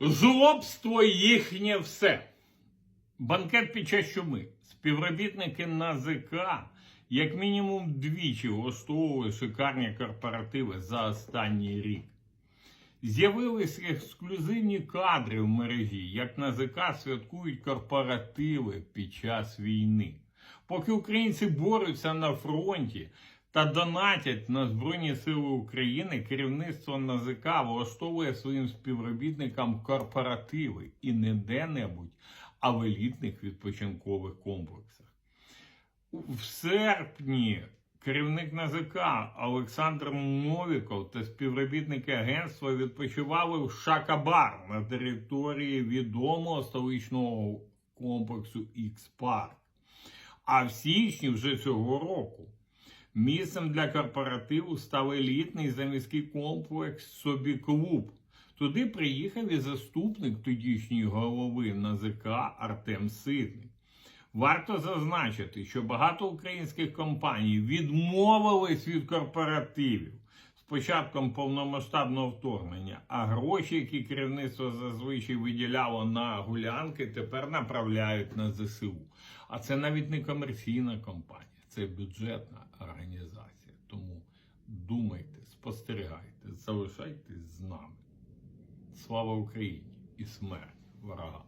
Жлобство їхнє все. Банкет під час чуми. Співробітники НАЗК як мінімум двічі влаштовували шикарні корпоративи за останній рік. З'явились ексклюзивні кадри в мережі, як НАЗК святкують корпоративи під час війни. Поки українці борються на фронті та донатять на Збройні Сили України, керівництво НАЗК влаштовує своїм співробітникам корпоративи і не де-небудь, а в елітних відпочинкових комплексах. В серпні керівник НАЗК Олександр Новіков та співробітники агентства відпочивали в Шакабар на території відомого столичного комплексу X-Park. А в січні вже цього року місцем для корпоративу став елітний заміський комплекс Собі Клуб. Туди приїхав і заступник тодішньої голови НАЗК Артем Ситник. Варто зазначити, що багато українських компаній відмовились від корпоративів з початком повномасштабного вторгнення, а гроші, які керівництво зазвичай виділяло на гулянки, тепер направляють на ЗСУ. А це навіть не комерційна компанія, це бюджетна організація. Тому думайте, спостерігайте, залишайтесь з нами. Слава Україні і смерть ворогам!